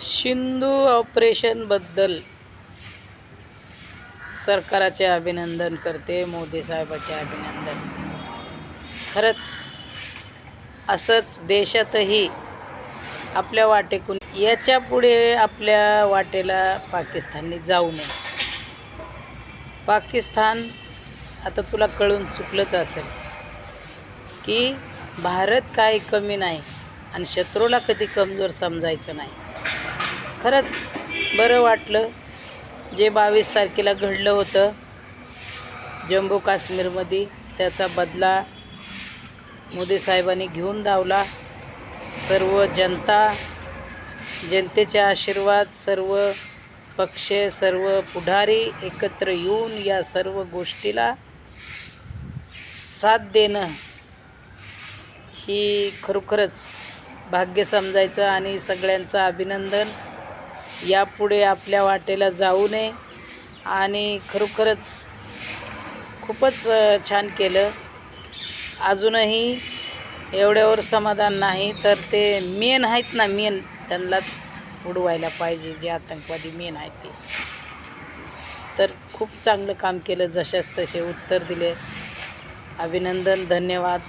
सिंधू ऑपरेशनबद्दल सरकाराचे अभिनंदन करते मोदी साहेबाचे अभिनंदन. खरंच असंच देशातही आपल्या वाटेकून याच्यापुढे आपल्या वाटेला पाकिस्तानने जाऊ नये. पाकिस्तान आता तुला कळून चुकलंच असेल की भारत काही कमी नाही आणि शत्रूला कधी कमजोर समजायचं नाही. खरंच बरं वाटलं जे बावीस तारखेला घडलं होतं जम्मू काश्मीरमध्ये. त्याचा बदला मोदी साहेबांनी घेऊन धावला. सर्व जनता जनतेचे आशीर्वाद सर्व पक्ष सर्व पुढारी एकत्र येऊन या सर्व गोष्टीला साथ देणं ही खरोखरच भाग्य समजायचं आणि सगळ्यांचं अभिनंदन. यापुढे आपल्या वाटेला जाऊ नये. आणि खरोखरच खूपच छान केलं. अजूनही एवढ्यावर समाधान नाही तर ते मेन आहेत ना मेन त्यांनाच उडवायला पाहिजे जे आतंकवादी मेन आहेत ते. तर खूप चांगलं काम केलं जशास तसे उत्तर दिले. अभिनंदन धन्यवाद.